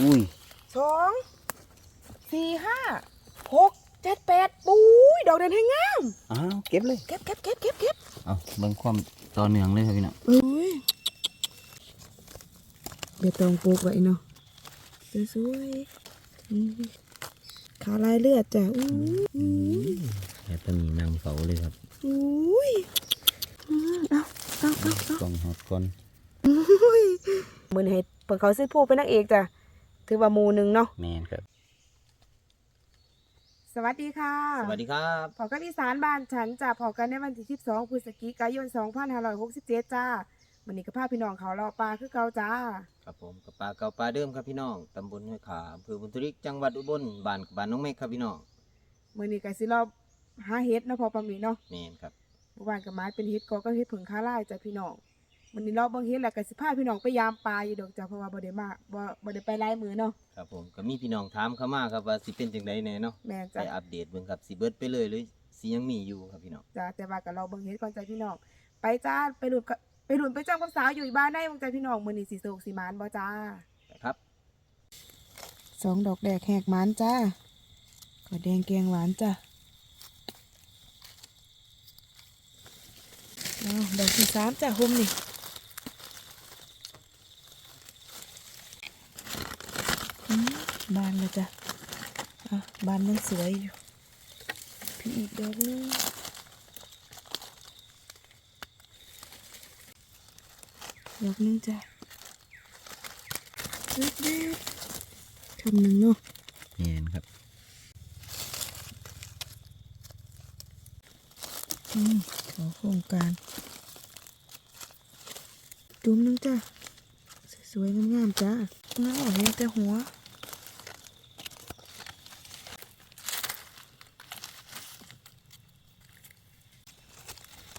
อุ้ยสองสี่ห้าหกเจ็ดแปดปุ้ยดอกเด่นให้งามอ้าวเก็บเลยเก็บเก็บเก็บเก็บเก็บเอาเบิ่งความต่อเนื่องเลยครับพี่น้องอุ้ยเบียดตองปลูกไว้เนาะสวยๆอืมขาลายเลือดจ้ะอุ้ยแค่ตอนนี้นางเฝ้าเลยครับอุ้ยอืมเอาเอาเอาเอากล่องฮอตก่อนอุ้ยมือให้เปิดเขาซื้อผู้เป็นนางเอกจ้ะ ถือว่าหมูหนึ่งเนาะ แม่นครับ สวัสดีค่ะ สวัสดีครับ พอกันอีสานบ้านฉันจะพอกันในวันที่ 12พฤศจิกายน 2567 จ้าวันนี้ก็พาพี่น้องเขาเลาะปลาคือเก่าจ้า ครับผมกับปลาเก่าปลาเดิมครับพี่น้อง ตำบลห้วยขาอำเภอบุญทริก จังหวัดอุบล บ้านกับบ้านน้องเมฆครับพี่น้องมื้อนี้ก็สิรอบหาเฮ็ดเนาะพอปามีเนาะแม่นครับ เมื่อวานก็มาเป็นเฮ็ดก็ก็เฮ็ดผึ่งคาลายจ้ะพี่น้อง มื้อนี้รอบเบิ่งเฮ็ดแล้วก็สิพาพี่น้องไปยามปลาอยู่ดอกจ้ะเพราะว่าบ่ได้มาบ่บ่ได้ไปหลายมื้อเนาะครับผมก็มีพี่น้องถามเข้ามาครับว่าสิเป็นจังไดแน่เนาะแม่นไปจ้ะอัปเดตเบิ่งครับสิเบิดไปเลยหรือสิยังมีอยู่ครับพี่น้องจ้ะแต่ว่าก็รอเบิ่งเฮ็ดก่อนจ้ะพี่น้องไปจ้าไปหลุดกับไปหลุดไปจ้ำกับสาวอยู่บ้านได้บ่จ้ะพี่น้องมื้อนี้สิโศกสิหมานบ่จ้า ไปครับ สองดอกแดกแหกหมันจ้าขอแดงแกงหวานจ้าเอาดอกที่สามจ้าหุ่มนี่อืม บานเลยจ้ะอะบานมันสวยอยู่ พี่อีกดอกหนึงดอกหนึงจ้ะเล็กๆคำหนึ่งเนาะแม่นครับอืมขอโครงการจุ่มหนึงจ้ะ สวยๆงามๆจ้าน้าเห็นแต่หัว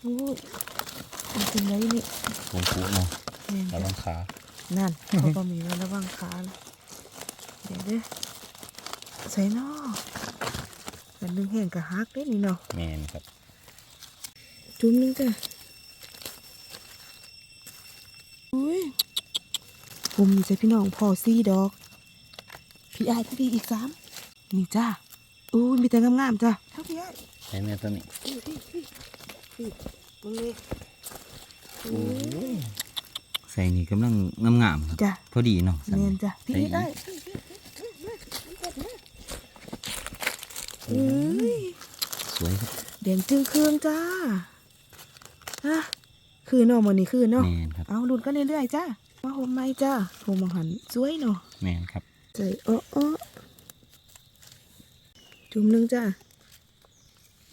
โอ้ยมันเป็นไรนี่ผมฟูเนาะแม่นระจ้ะวังขา นั่นเขาก็มีไว้ระวังขานะเดี๋ยวเด้อใส่นอกันดึงแห้งกะฮักได้นี่เนาะแม่นครับ จุ่มหนึงจ้ะอุ้ยผมมีใจพี่น้องพอซี่ดอก พี่อายพี่พี่อีกสามนี่จ้าอู้ยมีแต่งามๆจ้ะเท่าพี่อายใช้แม่ตัวนี้ พี่พี่พี่พี่มึงเลยโอ้ยใส่นี่กำลังงามๆครับจ้ะพอดีเนาะเนียนจ้ะพี่อีกได้อุ้ยสวยครับแดงจึงเครื่องจ้าฮะคือเนาะมันนี่คือเนาะแม่นครับเอาหลุดกันเรื่อยๆจ้ามาโฮมไหมจ้าโฮมมังหันสวยเนาะแม่นครับใส่อ้ออ้อจุ่มหนึงจ้า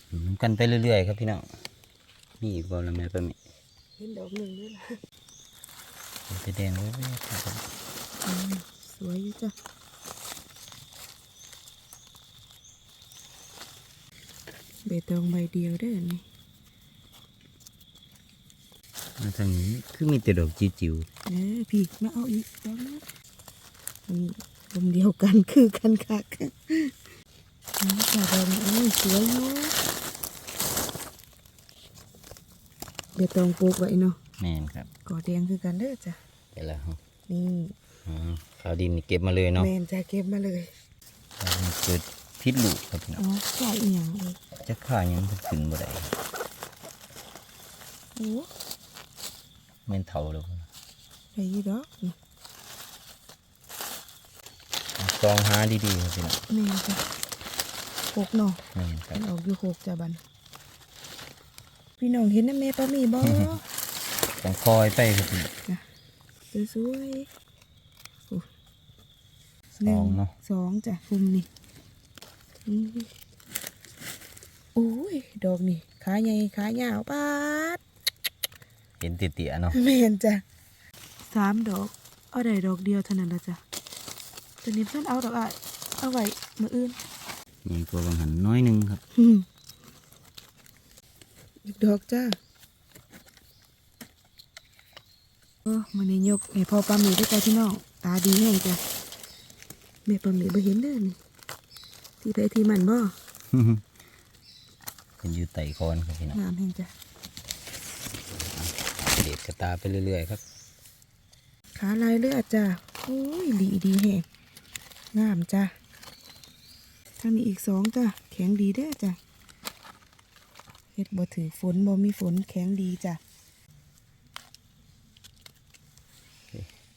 อยู่นำกันไปเรื่อยๆครับพี่น้อง มีอีกบ่ละแม่ตัวนี้เห็นดอกหนึ่งด้วยล่ะจะแดงไว้ไว้ครับผมอืมสวยอยู่จ้าใบตองใบเดียวเด้อนี่มาทางนี้คือมีแต่ดอกจิ๋วเออพี่มาเอาอีกดอกนึงมันลมเดียวกันคือกันคักอืมจ้าดอกนี้โอ้ยสวยอยู่ ใบตองปลูกไว้เนาะๆแม่นครับก่อแดงคือกันเด้อจ้ะไปแล้วครับนี่อ๋อขาวดินนี่เก็บมาเลยเนาะแมนจะเก็บมาเลยแล้วมันเกิดพิษลูกครับพี่น้องอ๋อใส่เอียงเลยจะข่ายังมันขึ้นบ่ได้โอ้แม่นเท่าแล้วครับใส่ยี่ดอกนี่ซองหาดีๆครับพี่น้องแมนจ้ะหกเนาะแม่นครัมับนออกอยู่หกจ้ะบัน พี่น้องเห็นนะแม่ป้ามีบ่ต้องคอยไปครับพี่สวยๆโอ้สองเนาะสองจ้ะคุมนี่อืมโอ้ยดอกนี่ขาใหญ่ขายาวปาดเห็นเตี้ยๆเนาะแมนจ้ะสามดอกเอาได้ดอกเดียวเท่านั้นละจ้ะตอนนี้เพื่อนเอาดอกอะเอาไว้มืออื่นนี่ก็บางหันน้อยหนึงครับ อืมอีกดอกจ้าเออมันนี่ยกให้พ่อปลาหมีด้วยจ้ะพี่น้องตาดีแห้งจ้ะแม่ปลาหมีบ่เห็นเด้อนี่ที่ไปที่มันบ่เป็นอยู่ไต่คอนครับพี่น้องงามแห้งจ้ะเด็ดกระตาไปเรื่อยๆครับ ขาลายเลือดจ้ะโอ้ยดีดีแห้งงามจ้ะทางนี้อีกสองจ้ะแข็งดีเด้อจ้ะ เฮ็ดบ่ถือฝนบ่มีฝนแข็งดีจ้ะ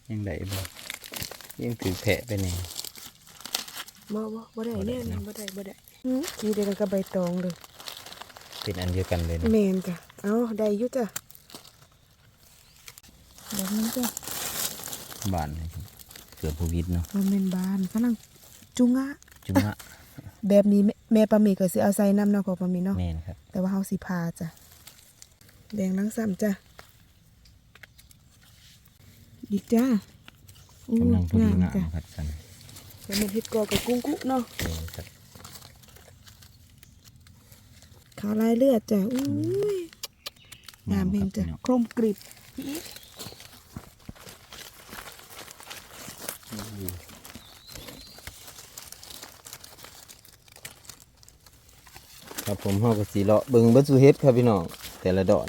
ยังได้บ่ยังถือแผะไปนี่บ่บ่บ่ได้บ่ได้แน่เนาะบ่ได้บ่ได้อือนี่เดียวกันกับใบตองเลยเป็นอันเดียวกันเลยนะแมนจ้ะเอาได้อยู่จ้ะดอกนี้จ้ะบ้านนี่ครับเกือบโควิดเนาะมันเป็นบานฝรั่งจุงอะจุมะแบบนี้แม่ แม่ปลาหมีก็สิเอาใส่น้ำเนาะพอปลาหมีเนาะแม่นครับแต่ว่าเฮาสิพาจ้ะแดงลังซ้ำจ้ะดีจ้าอู้กำลังพอดีงามงามจ้ะครับสันแต่มันเฮ็ดกอกับกุ้งกุเนาะแม่นครับขาวลายเลือดจ้ะอุ้ยงามเพียงจ้ะครับโครมกริบ ครับผมเฮาก็สิเลาะเบิ่งเบิดสุเฮ็ดครับพี่น้องแต่ละดอก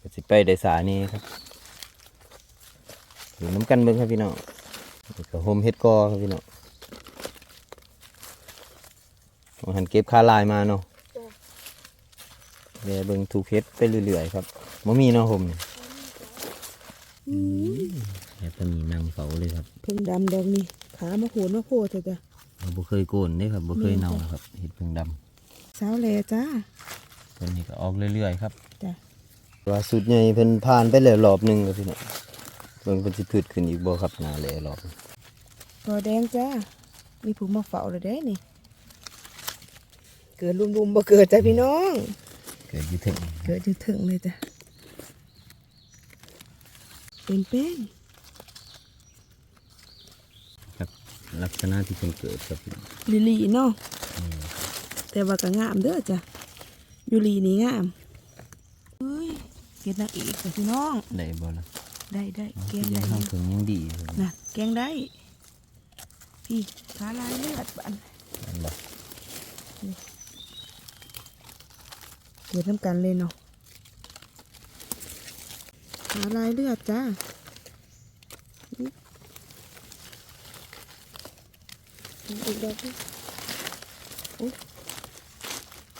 ก็สิไปได้สานี้ครับอยู่น้ำกันเบิ่งครับพี่น้องนี่ก็โฮมเฮ็ดกอครับพี่น้องมาหันเก็บคาลายมาเนาะเดี๋ยวเบิ่งถูกเฮ็ดไปเรื่อยๆครับบ่มีเนาะโฮมนี่แอบก็มีนางเฝ้าเลยครับ เพิ่งดำดอกนี้ขามาโหนมาโพดเถอะจ้ะเราบ่เคยโกนเด้ครับบ่เคยเนาครับเห็ดเพิ่งด สาวแลจ้าำตัวนี้ก็ออกเรื่อยๆครับจ้ะว่าสุดใหญ่เพิ่นผ่านไปแล้วรอบหนึงครับพี่น้องเบิ่งเพิ่นสิพืชขึ้นอีกบ่ครับหน้าแลรอบกอแดงจ้ามีผู้มาเฝ้าเลยเด้นี่ เกิดรุมๆบ่เกิดจ้ะพี่น้อง เกิดอยู่ถึงเกิดอยู่ถึงเลยจ้ะเป็นแป้งครับลักษณะที่เพิ่งเกิดครับลิลีเนาะ แต่ว่าก็งามเด้อจ้ะยูรีนี่งามเฮ้ยเก็ดนางเอกจ้ะพี่น้องได้บ่ล่ะได้ได้แกงยัได้งทางถึงยังดีอยู่น่ะแกงได้พี่ขาลายเลือดบันอันบ่เกิดน้ำกันเลยเนาะขาลายเลือดจ้าอีกดอกนึง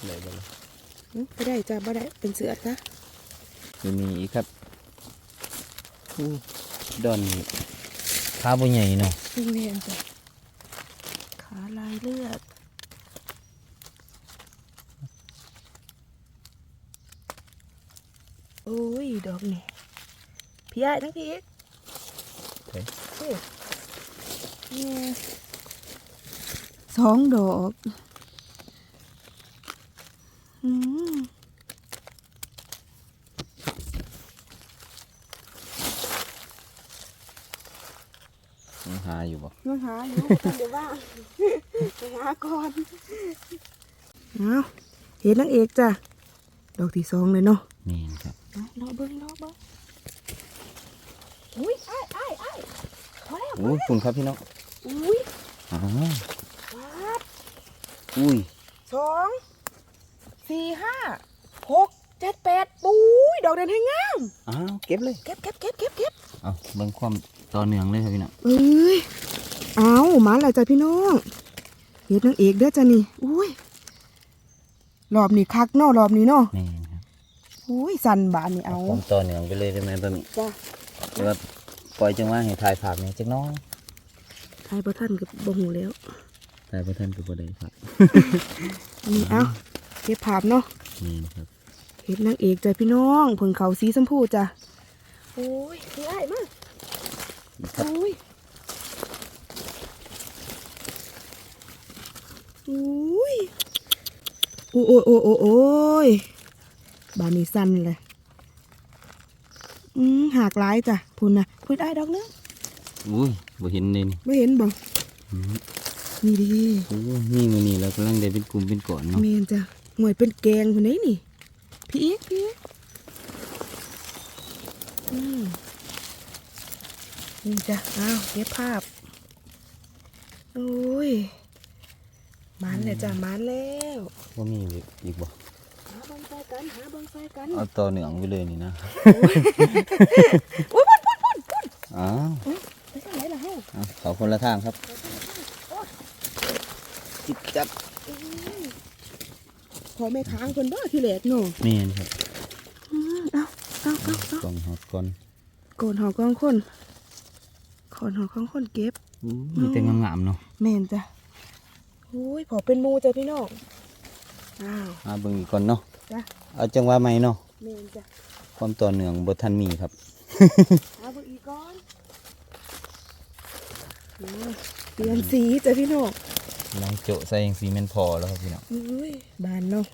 ได้บ่ล่ะอื้อบ่ได้จ้าบ่ได้เป็นเสือจ้ะยังมีอีกครับอู้ดอนนี่ขาบ่ใหญ่เนาะวิ่งเรียนจ้ะขาลายเลือดโอ้ยดอกนี่พี่ไอ้ทั้งพี่อีกเฮ้ยโอ้เนี่ยสองดอกอืม ยังหาอยู่บ่มาหาอยู่กันเดี๋ยวว่าไปหาก่อนเอาเห็นนางเอกจ้ะ ดอกที่สองเลยเนาะนี่ครับเอารอเบิ้งรอเบิ้งอุ้ยไอ้ไอ้ไอ้พอแล้วอู้คุณครับพี่น้องอุ้ยอ้าววัดอุ้ยสอง สี่ห้าหกเจ็ดแปดปุ้ยดอกเด่นให้งามอ้าวเก็บเลยเก็บเก็บเก็บเก็บเก็บเอาเบิ่งความต่อเนื่องเลยครับพี่น้องเอ้ยเอามาแล้วจ้ะพี่น้องเห็ดนางเอกเด้อจ้ะนี่อุ้ยรอบนี้คักเนาะรอบนี้เนาะนี่ครับอุ้ยสันบานนี่เอาความต่อเนื่องไปเลยได้ไหมบะหมี่จ้ะแต่ว่าปล่อยจังหวะให้ถ่ายภาพเนี่ยจักหน้อยทายประท่านกับบ่หูแล้วถ่ายบ่ทันก็บ่ได้ครับนี่เอาเก็บภาพเนาะนี่นะครับเห็ดนางเอกจ้ะพี่น้องผงเขาสีชมพูจ้ะโอ้ยพี่ไอ้มานี่ครับโอ้ยโอ้ยโอ้ยโอ้ยโอ้ยโอ้ยบานนี้สั้นเลยอืมหากหลายจ้ะพุ่นนะพุ่นได้ดอกเนึงอุ้ยบ่เห็นเลยนี่ไม่เห็นบ่อืมนี่ดิโอ้นี่มื้อนี้เรากำลังได้เป็นกลุ่มเป็นก้อนเนาะเมนจ้ะ หน่วยเป็นแกงคนนี้นี่ พี่อีกพี่อีกอืมนี่จ้ะอ้าวเก็บภาพโอ้ยมานแล้วจ้ะมานแล้วว่ามีอีกบ่หาเบังไฟกันหาเบังไฟกันเอาต่อเนื่องไปเลยนี่นะโอ้ยพุ่นพุ่นพุ่นพุ่นอ้าวไปทางไหนล่ะเฮาเอาเขาคนละทางครับจิบจับ พอแม่ค้างคนบ้าที่แหลกเนาะแม่นครับอืมเอาเอาเอาเอากล่องหอดก่อนโกนหอกองคนขอนหอกองคนเก็บอู้มีแต่งามๆเนาะแม่นจ้ะโอ้ยพอเป็นหมูจ้ะพี่น้องอ้าวมาเบิ่งอีกก่อนเนาะจ้ะเอาจังหวะใหม่เนาะแม่นจ้ะความต่อเนื่องบ่ทันมีครับเอาเบิ่งอีกก่อนมาเปลี่ยนสีจ้ะพี่น้อง ลองโจะใส่จังสีแม่นพอแล้วครับพี่น้องอุ้ยบานเนาะ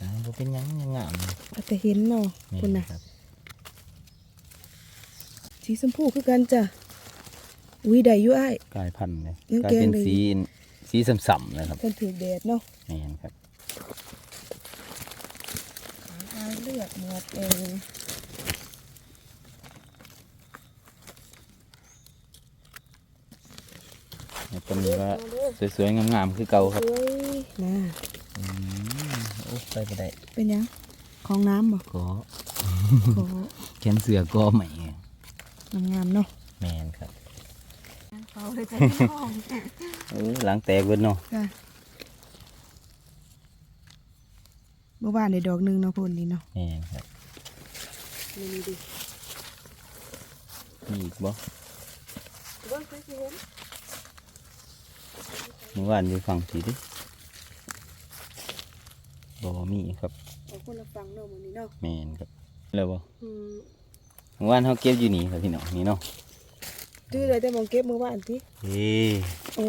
อ่าบ่เป็นหยังยังงามอยู่เอาแต่เห็นเนาะแม่คุณน่ะครับสีชมพูคือกันจ้ะอุ้ยได้อยู่อ้าย กลายพันธุ์เลยยังกลายแกงเป็นเลย สีสีส้ำๆเลยครับเพิ่นถือแดดเนาะแม่นครับขาเลือดหมดเอง แล้วก็มีว่าสวยๆงามๆคือเก่าครับเฮ้ยน่ะอืมโอ้ไปบ่ได้เป็นยังของน้ำบ่ก็ขอแขนเสือก็ใหม่งามๆเนาะแม่นครับเขาเลยจ้ะพี่น้องเออหลังแตกเบิดเนาะจ้ะเมื่อวานในดอกหนึงเนาะพุ่นนี่เนาะแม่นครับนี่ดิมีอีกบ่เบิ่งเคยสิเห็น เมื่อวานอยู่ฝั่งสีดิบ่มีครับเอาคนละฟังเนาะมื้อนี้เนาะแม่นครับแล้วบ่อืมเมื่อวานเฮาเก็บอยู่นี่ครับพี่น้องนี่เนาะดื้อเลยแต่มองเก็บเมื่อวานติเฮ้โอ้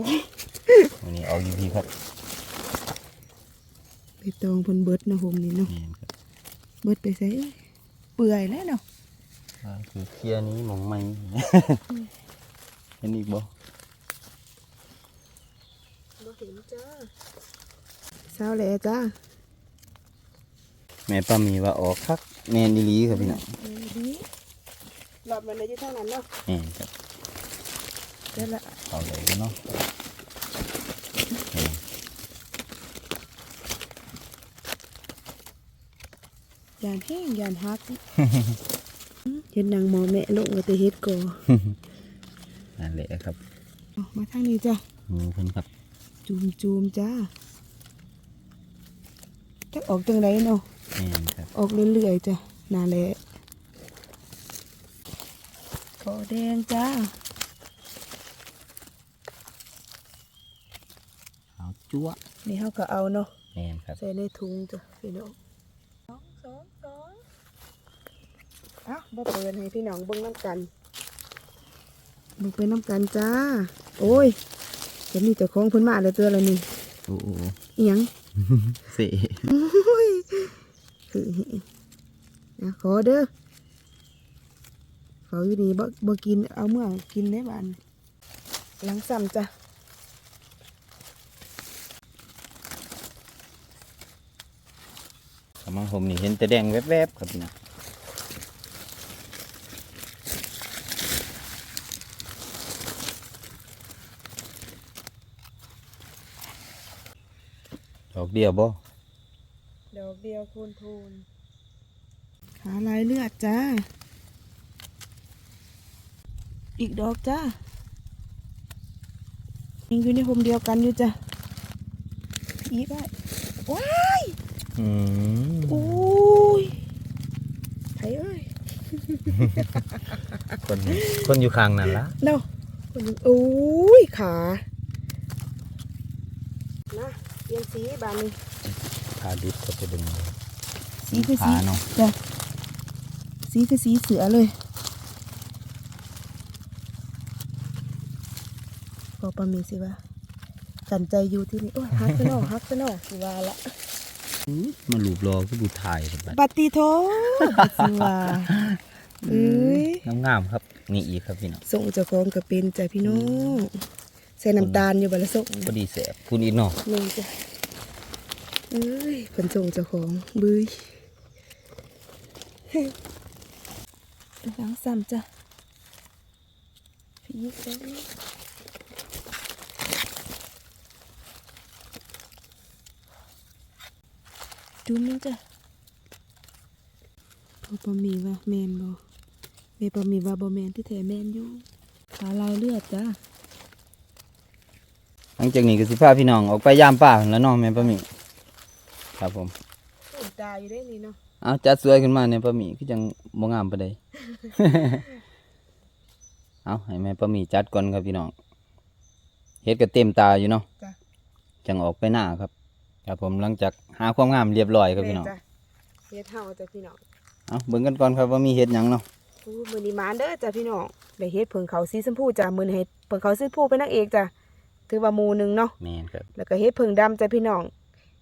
วันนี้เอาอยู่พี่ครับไปตองเพิ่นเบิดเนาะผมนี่เนาะแม่นครับเบิดไปใส่เอ้ยเปื่อยแล้วเนาะอ่าคือเคลียร์นี้หมองใหม่เห็นอีกบ่บ่ เห็นจ้าเช้าแล้วจ้าแม่ป้ามีว่าออกคักแม่นอีหลีครับพี่น้องเออดีหลอดมันเลยอยู่เท่านั้นเนาะแม่นครับเดี๋ยวละเอาเลยเนาะแม่นยานแห้งยานฮักเห็นนางหมอแม่ลงก็แต่เฮ็ดก่อนั่นแหละครับเอามาทางนี้จ้ะหมูเพิ่นครับ จูมจูมจ้าจะออกจังไรเนาะแม่นครับออกเรื่อยๆจ้ะนาแหละขอแดงจ้าเอาจั่วนี่เขาก็เอาเนาะแม่นครับใส่ในถุงจ้ะพี่น้องสองสองสองเอ้าบ่เปิดให้พี่น้องเบิ่งน้ำกันเบิ่งไปน้ำกันจ้า โอ้ย จะมีเจ้าของเพิ่นมาแล้วตัวละนี่โอ้โหอิหยังเสะโอ้ยคือนะขอเด้อเขาอยู่นี่บ่บ่กินเอาเมื่อกินได้บ้านหลังซ้ำจ้ะกำลังผมนี่เห็นแต่แดงแวบๆครับพี่น้องดอก เดียวบ่ ดอกเดียวคูณทูนขาลายเลือดจ้า อีกดอกจ้ายังอยู่ในโฮมเดียวกันอยู่จ้ะอีกได้ว้ายอืมโอ้ยไผเอ้ยคนคนอยู่ข้างนั่นละเนาะคนหนึ่งโอ้ยขานะ เปลี่ยนสีบานนี้พาดิบก็ไปดึงสีคือสีขาเนาะจ้ะสีคือสีเสือเลยพอประมีสิว่ากันใจอยู่ที่นี่โอ้ยฮักซะเนอฮักซะเนอสิว่าละมาหลูบรอก็บูถ่ายครับบัดปฏิโทบัดสิว่าเอ้ยงามๆครับนี่อีกครับพี่น้องส่งเจ้าของก็เป็นจ้ะพี่น้อง ใส่น้ำตาลอยู่บัดละส่งพอดีแสบพูดอีกเนาะนี่จ้ะเอ้ยผนส่งเจ้าของบุยหลังซ้ำจ้ะพี่ยิกจ้ะจุ่มนึงจ้ะพอปะมีว่าแมนบ่แม่ปะมีว่าบ่แมนที่แท้แมนอยู่ขาลายเลือดจ้ะอัน งจากนี้ก็สิพาพี่น้องออกไปยามป่าหั่นแล้วเนาะแม่ป้าหมีครับผมตื่นตาอยู่ได้นี่เนาะเอาจัดสวยขึ้นมาเนี่ยป้าหมีคือจังบ่งามปานใด เอาให้แม่ป้าหมีจัดก่อนครับพี่น้องเฮ็ดก็เต็มตาอยู่เนาะจ้ะ จังออกไปหน้าครับ ครับผมหลังจากหาความงามเรียบร้อยครับพี่น้อง แม่จ้ะเฮ็ดเฮาจ้ะพี่น้องเอาเบิ่งกันก่อนครับว่ามีเฮ็ดหยังเนาะอู้มื้อนี้หมานเด้อจ้ะพี่น้องได้เฮ็ดเพิ่งเขาสีชมพูจ้ะมื้อนี้เฮ็ดเพิ่งเขาสีชมพูเป็นนางเอกจ้ะ ถือว่าหมู่หนึงเนาะแม่นครับแล้วก็เฮ็ดเพิ่งดำจ้ะพี่น้อง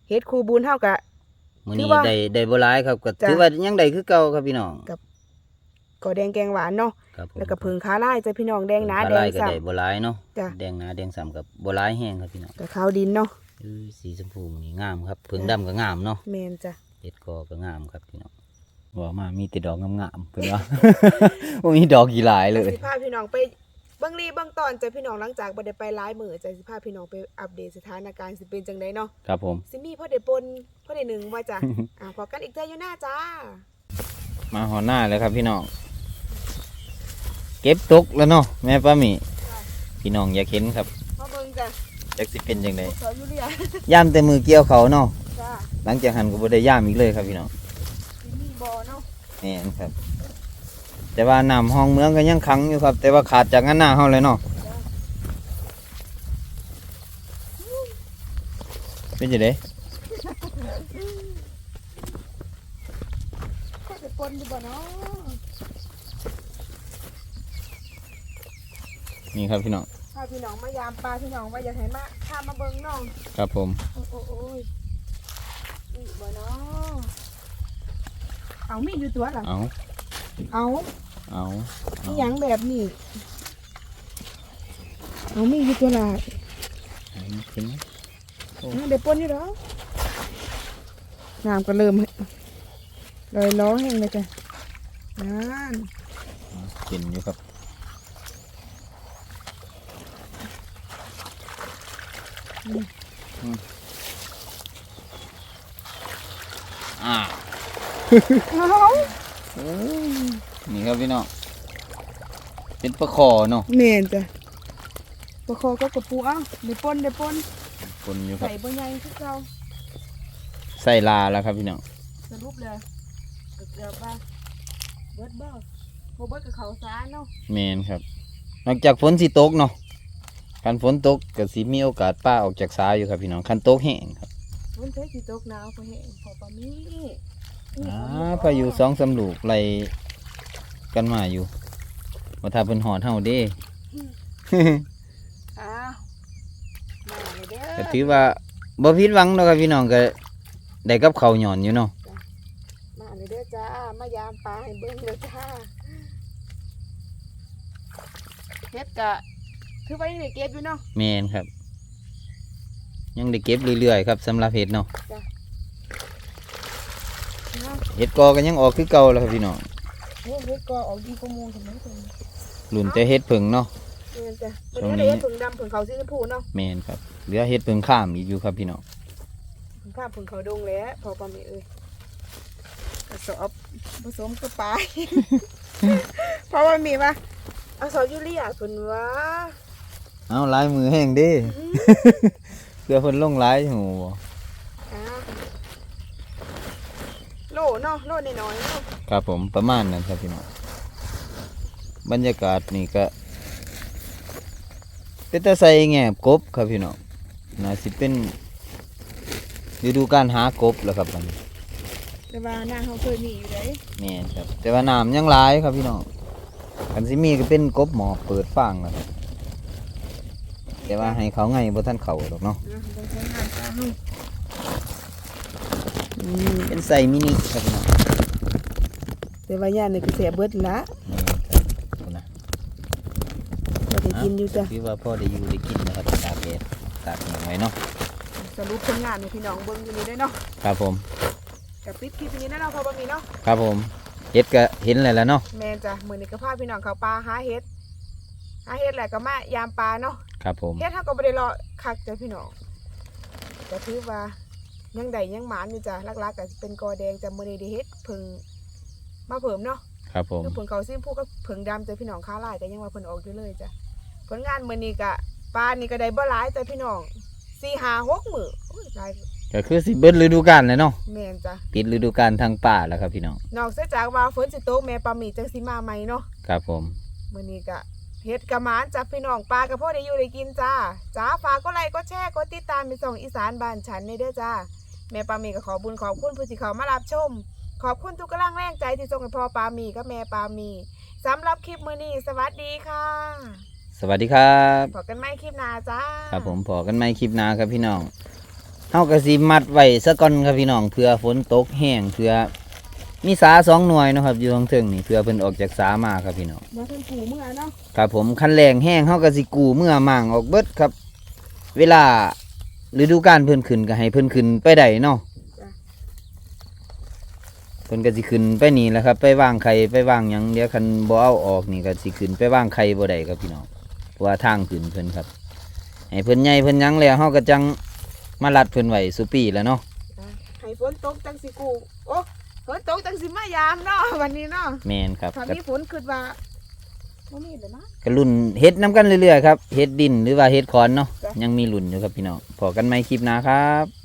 เฮ็ดคู่บุญเฮากะมื้อถืนี้อว่าได้ได้บ่หลายครับก็จ้ะ ถือว่ายังได้คือเก่าครับพี่น้องก็แดงแกงหวานเนาะครับผมแล้วก็เพิ่งขาลายจ้ะพี่น้องแดงหนาปแดลางก็ซ้ำได้บ่หลายเนาะจ้ะ แดงหนาแดงซ้ำกับบ่หลายแห้งครับพี่น้องกับขาวดินเนาะอุ้ยสีชมพูนี่งามครับเพิ่งดำก็งามเนาะแม่นจ้ะเห็ดกอก็งามครับพี่น้องว่ามามีแต่ดอกงามๆเพิ่นว่า บ่มีดอกกี่หลายเลยสิพาพี่น้องไป เบิ่งรีเบิ่งตอนจ้ะพี่น้องหลังจากบ่ได้ไปหลายมื้อจ้ะสิพาพี่น้องไปอัปเดตสถานการณ์สิเป็นจังไดเนาะครับผม สิมีพ่อได้ปนพ่อได้หนึ่งว่าจ้ะ อ่าพอกันอีกเทื่ออยู่หน้าจ้า มาหอหน้าเลยครับพี่น้อง เก็บตกแล้วเนาะแม่ป้าหมีพี่น้องอยากเห็นครับมาเบิ่งจ้ะจักสิเป็นจังไดสอนอยู่เรียย่ามแต่มือเกี่ยวเขาเนาะจ้าหลังจากหันก็บ่ได้ย่ามอีกเลยครับพี่น้อง สิมีบ่อเนาะนี่นครับ แต่ว่าน้ำห้องเมืองก็ยังขังอยู่ครับ แต่ว่าขาดจากงั้นหน้าเฮาเลยเนาะเป็นจังไดพ่อได้ปนอยู่บ่เนาะนี่ครับพี่น้องพาพี่น้องมายามปลาพี่น้องว่าอยากให้มาพามาเบิ่งน้อง ครับผม โอ้โอ้โอ้ยอีบ่เนาะเอามีดอยู่ตัวหลังเอาเอา เอาอีหยังแบบนี้ เอามีดอยู่ตัวหลังเอาเห็นไหมอ่าได้ปนอยู่แล้วน้ำก็เริ่มลอยล้อแห้งเลยจ้ะนั่นเห็นอยู่ครับอ่า เอา นี่ครับพี่น้องเป็นปลาคอเนาะเนียนจ้ะปลาคอก็กระปูเอ้าได้ปนได้ปนคนอยู่ครับใส่บ่ใหญ่คือเก่าใส่ลาแล้วครับพี่น้องสรุปเลยเดี๋ยวป่ะเบิดบ่บ่เบิดกับเขาซาเนาะแมนครับนอกจากฝนสิตกเนาะคันฝนตกก็สิมีโอกาสป้าออกจากสายอยู่ครับพี่น้องคันตกแห้งครับมันเทสิตกหนาวพอแห้งพอปามีอ่าพายุสองสามลูกไล่ กันมาอยู่ว่าถ้าเพิ่นหอดเฮาเด้ อ้าวมาเลยเด้ก็อถือว่าบ่ผิดหวังเนาะครับพี่น้องก็ได้กับเขาวหย่อนอยู่เนาะมาเลยเด้อจ้ามายามปลาให้เบิ่งเลยจ้าเฮ็ดกะคือว่ายังได้เก็บอยู่เนาะแมนครับ ยังได้เก็บเรื่อยๆครับสำหรับเห็ดเนาะเนาะเห็ดกอก็ยังออกคือเก่าแล้วครับพี่น้อง โอ้เฮ็ดก็ออกดีกว่าหมูสมัยก่อนหลุนแต่เห็ดผึ่งเนาะเนียนจ้ะช่วัวนงนี้นี้ได้เฮ็ดผึ่งดำผึ่งเขาสีชมพูเนาะแมนครับเหลือเห็ดผึ่งข้ามอีกอยู่ครับพี่น้องผึ่งข้ามผึ่งเขาดงแล้วพอปามีเอ้ยกระสอบผสมกับปลาเพราะว่ามีปะเอาซอสยูเรียเพิ่นว่าเอาลายมือแห้งเดิเพื่อเพิ่นลงลายหูบ่อ่าโลเนาะโลน้อยๆเนาะ ครับผมประมาณนั้นครับพี่น้องบรรยากาศนี่ก็เป็นตาใส่แงบกบครับพี่น้องน่าสิเป็นฤดูการหากบแล้วครับบัดนี้แต่ว่าหน้าเขาเคยมีอยู่เด้แม่นครับ แต่ว่าน้ำยังหลายครับพี่น้องกันสิมีก็เป็นกบหมอเปิดฟางแล้วครับแต่ว่าให้เขาไงบ่ท่านเขาหรอกเนาะนะบ่ใช้งานปลาเฮาเป็นใส่มินิครับพี่น้อง แต่ว่าย่านนี่ก็เสียเบิดละนี่ครับเอานะบ่ได้กินอยู่จ้ะคือว่าพ่อได้อยู่ได้กินนะครับตากแดดตากหยังไว้เนาะสรุปผลงานให้พี่น้องเบิ่งอยู่นี่เด้อเนาะครับผมกับปิดคลิปนี้นะเนาะพอบ่มีเนาะ ครับผมเฮ็ดก็เห็นแล้วล่ะเนาะแม่นจ้ะมื้อนี้ก็พาพี่น้องเข้าป่าหาเห็ดหาเห็ดแหละก็มายามปลาเนาะครับผมเฮ็ดเฮาก็บ่ได้รอคักจ้ะพี่น้องก็ถือว่ายังได้ยังหมานอยู่จ้ะหลักๆก็สิเป็นกอแดงจ้ะมื้อนี้ได้เฮ็ดเพิ่ง มาเพิ่มเนาะครับผมคือเพิ่งเขาซิมพูก็เพิ่งดำจ้ะพี่น้องค้าหลายก็ยังว่าเพิ่นออกอยู่เลยจ้ะผลงานมื้อนี้ก็ปลานี่ก็ได้บ่หลายแต่พี่น้องสี่ห้าหกมื้อโอ้ยหลายก็คือสิเบิดฤดูกาลเลยเนาะแม่นจ้ะปิดฤดูกาลทางป่าแล้วครับพี่น้องนอกเสียจากว่าฝนสิตกแม่ปลาหมีจังสิมาใหม่เนาะครับผมมื้อนี้ก็เฮ็ดกะหมานจับพี่น้องปลากระพ่อได้อยู่ได้กินจ้าจ้าฝากก็ไลค์ก็แชร์ก็ติดตามไปส่องอีสานบ้านฉันในเด้อจ้าแม่ปามีก็ขอบุญขอบคุณผู้ที่เขามารับชม ขอบคุณทุกกำลังแรงใจที่ส่งให้พ่อปามีกับแม่ปามีสำหรับคลิปมื้อนี้สวัสดีค่ะสวัสดีครับพบกันใหม่คลิปหน้าจ้าครับผมพอกันไม่คลิปหน้าครับพี่น้องเฮากะสิมัดไว้ซะก่อนครับพี่น้องเพื่อฝนตกแห้งเพื่อมีสาสองหน่วยเนาะครับอยู่ตรงเทิงนี่เพื่อเพิ่นออกจากสามาครับพี่น้องเดี๋ยวเพิ่นผูเมื่อเนาะครับผมคันแรงแห้งเฮากะสิกูเมื่อมั่งออกเบิดครับ เวลาฤดูกาลเพิ่นขึ้นก็ให้เพิ่นขึ้นไปได้เนาะ เพิ่นก็สิขึ้นไปนี่แหละครับ ไปวางไข่ไปวางหยังเดี๋ยวคันบ่เอาออกนี่ก็สิขึ้นไปวางไข่บ่ได้ครับพี่น้องเพราะว่าทางขึ้นเพิ่นครับให้เพิ่นใหญ่เพิ่นหยังแล้วเฮาก็จังมาลัดเพิ่นไว้สุปีแล้วเนาะจ้ะให้ฝนตกจังสิกูโอ้ฝนตกจังสิมายามเนาะวันนี้เนาะแม่นครับถ้าก็มีฝนคิดว่าบ่มีเลยนะ ก็รุ่นเฮ็ดน้ำกันเรื่อยๆครับเฮ็ดดินหรือว่าเฮ็ดคอนเนาะจ้ะ ยังมีรุ่นอยู่ครับพี่น้องพอกันใหม่คลิปหน้าครับ